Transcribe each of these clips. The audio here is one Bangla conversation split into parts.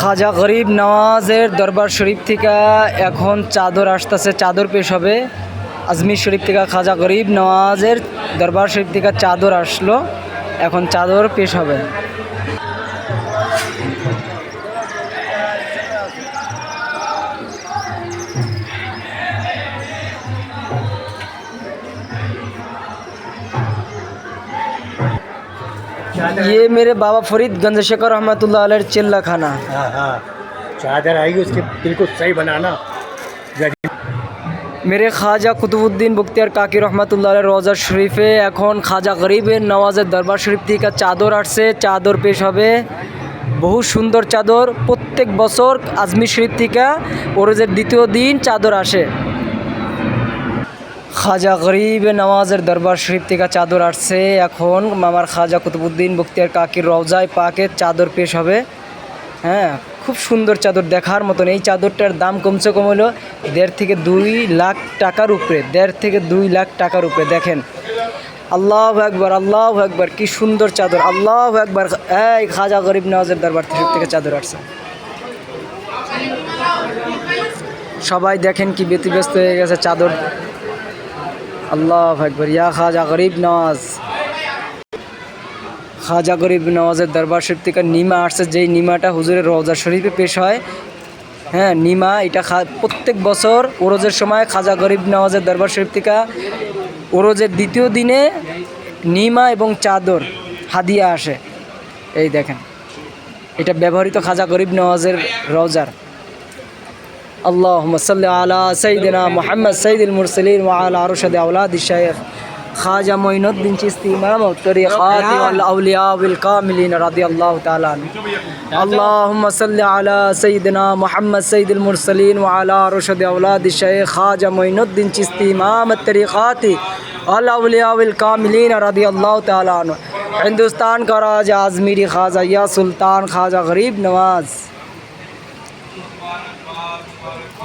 খাজা গরিব নওয়াজের দরবার শরীফ থেকে এখন চাদর আসতেছে, চাদর পেশ হবে। আজমির শরীফ থেকে খাজা গরিব নওয়াজের দরবার শরীফ থেকে চাদর আসলো, এখন চাদর পেশ হবে। ये मेरे बाबा फरीद गंजशेखर रहमतुल्लाह अलैह चिल्ला खाना हाँ हाँ चादर आएगी उसकी बिल्कुल सही बनाना মেরে খাজা কুতুবুদ্দিন বক্তিয়ার কাকি রহমাতুল্লাহ রওজা শরীফে এখন খাজা গরিবের নওয়াজের দরবার শরীফ থেকে চাদর আসছে চাদর পেশ হবে বহু সুন্দর চাদর প্রত্যেক বছর আজমির শরীফ থেকে ওরজের দ্বিতীয় দিন চাদর আসে খাজা গরিব নওয়াজের দরবার শরীফ থেকে চাদর আসছে এখন মামার খাজা কুতুবুদ্দিন বক্তিয়ার কাকির রওজায় পাকে চাদর পেশ হবে। হ্যাঁ খুব সুন্দর চাদর দেখার মতন। এই চাদরটার দাম কমসে কম হলো দেড় থেকে দুই লাখ টাকার উপরে, দেড় থেকে দুই লাখ টাকার উপরে। দেখেন, আল্লাহ একবার আল্লাহ একবার কি সুন্দর চাদর। আল্লাহ একবার এই খাজা গরিব নওয়াজের দরবার শরীফ থেকে চাদর আসছে সবাই দেখেন কি ব্যতিব্যস্ত হয়ে গেছে চাদর আল্লাহ একবার ইয়া খাজা গরিব নওয়াজ। খাজা গরিব নওয়াজের দরবার শরীফ থেকে নিমা আসছে, যেই নিমাটা হুজুরের রওজা শরীফে পেশ হয়। হ্যাঁ নিমা, এটা প্রত্যেক বছর ওরজের সময় খাজা গরিব নওয়াজের দরবার শরীফ থেকে ওরজের দ্বিতীয় দিনে নিমা এবং চাদর হাদিয়া আসে। এই দেখেন, এটা ব্যবহৃত খাজা গরিব নওয়াজের রওজার اللهم صل على سيدنا محمد سيد المرسلين وعلى رشد أولاد الشيخ خواجہ معین الدین چشتی امام الطریقات والاولیاء والکاملین رضی اللہ تعالی عنہ. اللهم صل على سيدنا محمد سيد المرسلين وعلى رشد أولاد الشيخ خواجہ معین الدین چشتی امام الطریقات والاولیاء والکاملین رضی اللہ تعالی عنہ. ہندوستان کا راجہ آزمیری خواجہ یا سلطان خواجہ غریب نواز.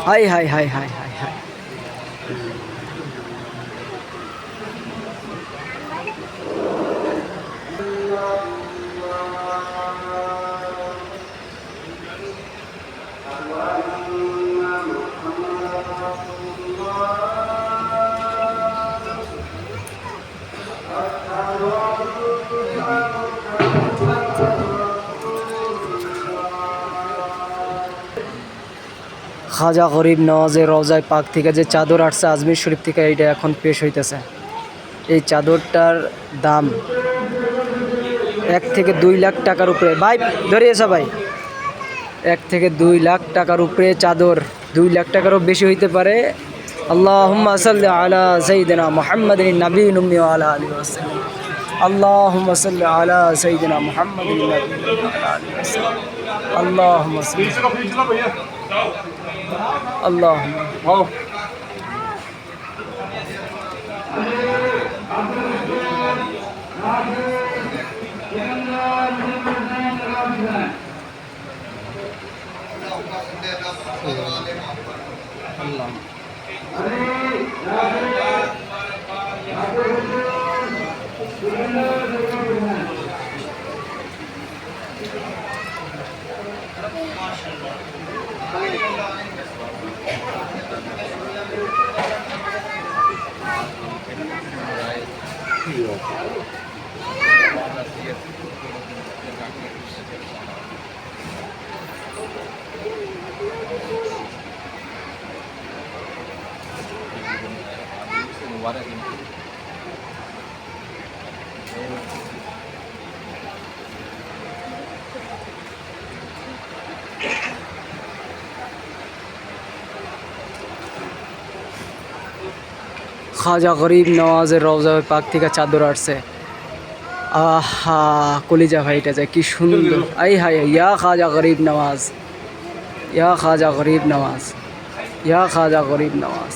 হাই হাই হাই হাই হাই হাই। খাজা গরিব নওয়াজের রওজায় পাক থেকে যে চাদর আসছে আজমির শরীফ থেকে এইটা এখন পেশ হইতেছে। এই চাদরটার দাম এক থেকে দুই লাখ টাকার উপরে। ভাই ধরিয়েছে ভাই? এক থেকে দুই লাখ টাকার উপরে চাদর দুই লাখ টাকারও বেশি হইতে পারে। আল্লাহ আলা সঈদিনা মোহাম্মদ নবী নুম্মি আলা আলী ওসাল্লাম আল্লাহ আল্লাহ আল্লাহ 哦。What are you doing? খাজা গরিব নওয়াজের রওজা পাক থেকে চাদর আসছে আহা, কলিজা ভাইটা যায় কি সুন্দর। আই হাই ইয়া খাজা গরিব নওয়াজ। ইয়া খাজা গরিব নওয়াজ। ইয়া খাজা গরিব নওয়াজ।